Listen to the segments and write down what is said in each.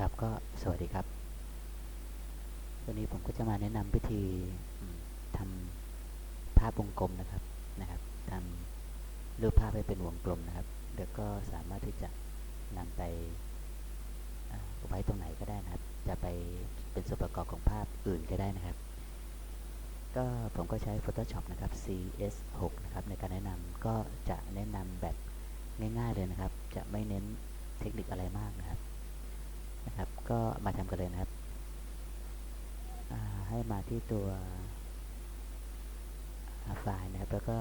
ครับก็สวัสดีครับ วันนี้ผมก็จะมาแนะนำวิธีทำภาพวงกลมนะครับนะครับทำรูปภาพให้เป็นวงกลมนะครับแล้วก็สามารถที่จะนำไปอ่าไว้ตรงไหนก็ได้นะครับ จะไปเป็นส่วนประกอบของภาพอื่นก็ได้นะครับ ก็ผมก็ใช้ Photoshop นะครับ CS6 นะครับในการแนะนำก็จะแนะนำแบบง่ายๆเลยนะครับ จะไม่เน้นเทคนิคอะไรมากนะครับ นะครับ ก็มาทำกันเลยนะครับ ให้มาที่ตัวไฟล์นะครับ แล้วก็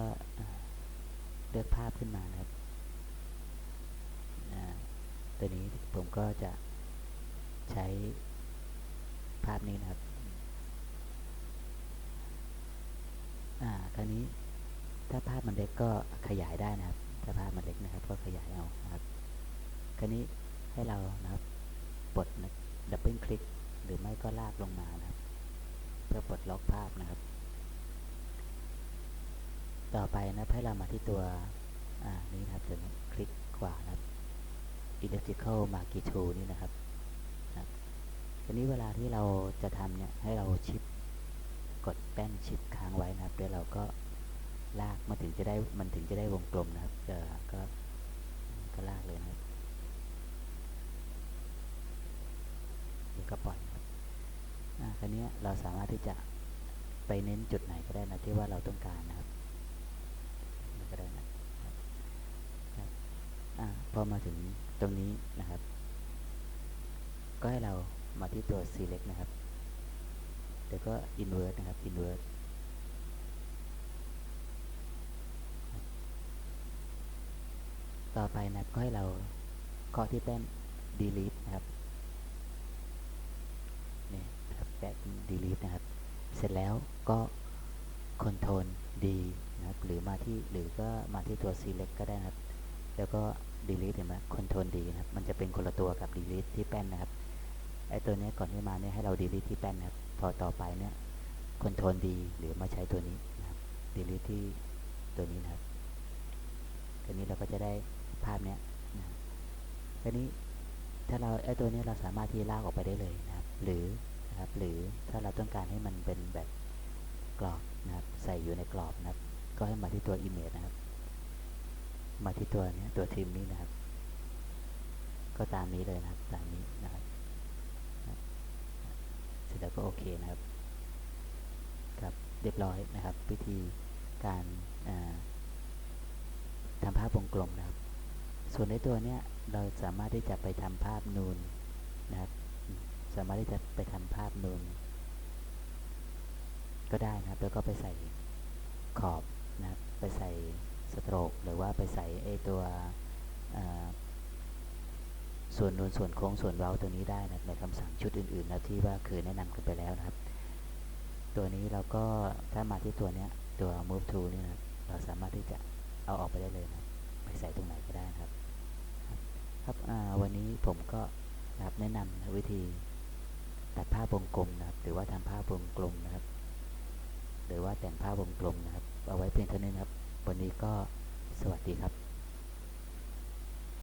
เลือกภาพขึ้นมานะครับตัวนี้ผมก็จะใช้ภาพนี้นะครับอ่าคราวนี้ถ้าภาพมันเล็กก็ขยายได้นะครับ ถ้าภาพมันเล็กนะครับ ก็ขยายเอานะครับ คราวนี้ให้เรานะครับ ดนะดับเบิลคลิกหรือไม่ก็ลากลงมานะครับ เพื่อปลดล็อกภาพนะครับ ต่อไปนะให้เรามาที่ตัวอ่านี้นะครับตัวนี้คลิกขวานะครับ electrical marquee tool นี่นะครับนะทีนี้เวลาที่เราจะทำเนี่ยให้เราชิปกดแป้นชิปค้างไว้นะครับเดี๋ยวเราก็ลากมาถึงจะได้มันถึงจะได้วงกลมนะครับเออก็ก็ลากเลยนะครับแล้วก็ปล่อยนะครับ อ่าคราวนี้เราสามารถที่จะไปเน้นจุดไหนก็ได้นะที่ว่าเราต้องการนะครับก็ได้นะครับอพอมาถึงตรงนี้นะครับ ก็ให้เรามาที่ตัว select นะครับเดี๋ยวก็ invert นะครับ invert ต่อไปนะก็ให้เราเคาะที่แป้น delete นะครับนี่ นะครับแป้น delete นะครับ เสร็จแล้วก็ control D นะครับ หรือมาที่หรือก็มาที่ตัว select ก็ได้นะครับ แล้วก็ delete เห็นไหม control D นะครับ มันจะเป็นคนละตัวกับ delete ที่แป้นนะครับ ไอตัวนี้ก่อนที่มาเนี่ยให้เรา delete ที่แป้นนะครับ พอต่อไปเนี่ย control D หรือมาใช้ตัวนี้นะครับ delete ที่ตัวนี้นะครับทีนี้เราก็จะได้ภาพเนี้ยนะทีนี้ถ้าเราไอตัวนี้เราสามารถที่ลากออกไปได้เลย เราต้องการให้มันเป็นแบบกรอบนะครับ ใส่อยู่ในกรอบนะครับ ก็ให้มาที่ตัว image นะครับ มาที่ตัวนี้ตัวทีมนี้นะครับ ก็ตามนี้เลยนะครับ ตามนี้นะครับเสร็จแล้วก็โอเคนะครับครับเรียบร้อยนะครับ วิธีการอ่าทำภาพวงกลมนะครับ ส่วนในตัวเนี้ยเราสามารถที่จะไปทำภาพนูนนะครับ สามารถที่จะไปทำภาพนูน ก็ได้นะครับ แล้วก็ไปใส่ขอบนะครับไปใส่สโตรกหรือว่าไปใส่ไอตัวส่วนนูนส่วนโค้งส่วนเว้าตัวนี้ได้นะในคำสั่งชุดอื่นๆนะที่ว่าเคยแนะนำกันไปแล้วนะครับ ตัวนี้เราก็ถ้ามาที่ตัวเนี้ยตัว move to นี่นะเราสามารถที่จะเอาออกไปได้เลยนะไปใส่ตรงไหนก็ได้นะครับ ครับวันนี้ผมก็นะครับแนะนำนะวิธีตัดภาพวงกลมนะครับ หรือว่าทำภาพวงกลมนะครับ แต่งภาพวงกลมนะครับ เอาไว้เพียงเท่านี้นะครับ วันนี้ก็สวัสดีครับ